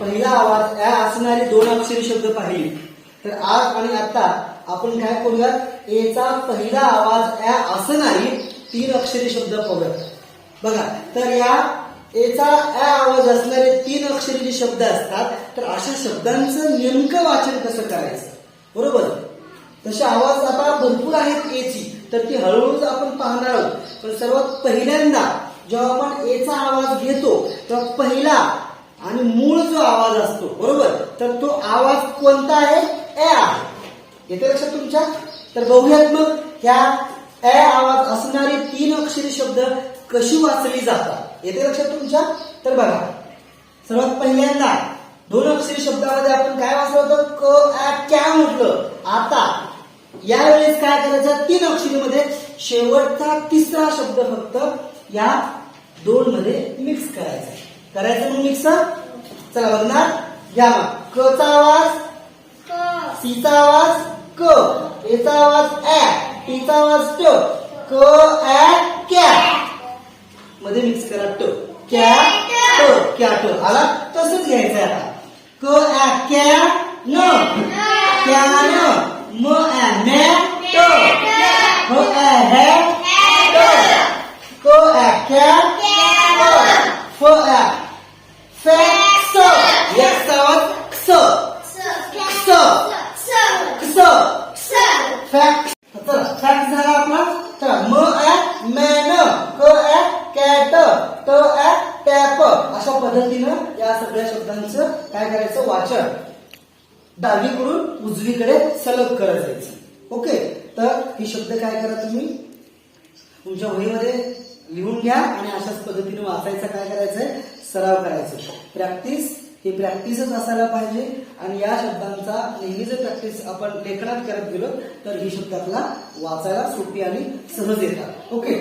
पहिला आवाज या असणारे दोन अक्षरी शब्द पाहिले. तर आज आणि आता आपण काय करूयात? एचा पहिला आवाज या असणारी तीन अक्षरी शब्द पाहूयात. बघा तर या एचा या आवाज असणारे तीन अक्षरी जे शब्द असतात तर अशा शब्दांचं नेमकं वाचन कसं करायचं? बरोबर? तसे आवाज आता भरपूर आहेत एची तर ती हळूहळूच आपण पाहणार आहोत. पण सर्वात पहिल्यांदा जेव्हा आपण एचा आवाज घेतो तेव्हा पहिला आणि मूळ जो आवाज असतो बरोबर? तर तो आवाज कोणता आहे? ए आहे. येते लक्षात तुमच्या? तर बघूयात मग ह्या ए आवाज असणारी तीन अक्षरी शब्द कशी वाचली जातात? येते लक्षात तुमच्या? तर बघा. सर्वात पहिल्यांदा दोन अक्षरी शब्दामध्ये आपण काय वाचलं होतं? क आ, क्या म्हटलं. आता यावेळेस काय करायचं? तीन अक्षरीमध्ये शेवटचा तिसरा शब्द फक्त या दोन मध्ये मिक्स करायचा करायचं मग मिक्स चला बघणार. घ्या मग. क चा आवाज? सीचा आवाज? क. एचा आवाज ऍ टीचा आवाज ट. क ऍ क्या मध्ये मिक्स करा ट. क्या ट. क्या ट. आला? तसंच घ्यायचं आता. क ऍ क्या न. क्या न. म ऍ मॅ ट. ह ऍ है ट. क ऍ क्या ट फ ऍ फे स याचा आवाज क्स क्स फॅक्ट चला फॅक्ट झाला आपला. चला म ऍ मॅन क ऍट कॅट त ऍट टॅप अशा पद्धतीनं या सगळ्या शब्दांचं काय करायचं? वाचन. डावीकडून उजवीकडे सलग करत जायचं. ओके? तर हे शब्द काय करा तुम्ही? तुमच्या वहीमध्ये लिहून घ्या आणि अशाच पद्धतीने वाचायचा काय करायचंय? सराव करायचं प्रॅक्टिस ही प्रॅक्टिसच असायला पाहिजे. आणि या शब्दांचा नेहमी जर प्रॅक्टिस आपण लेखनात करत गेलो तर ही शब्द आपला वाचायला सोपी आणि सहज येतात. ओके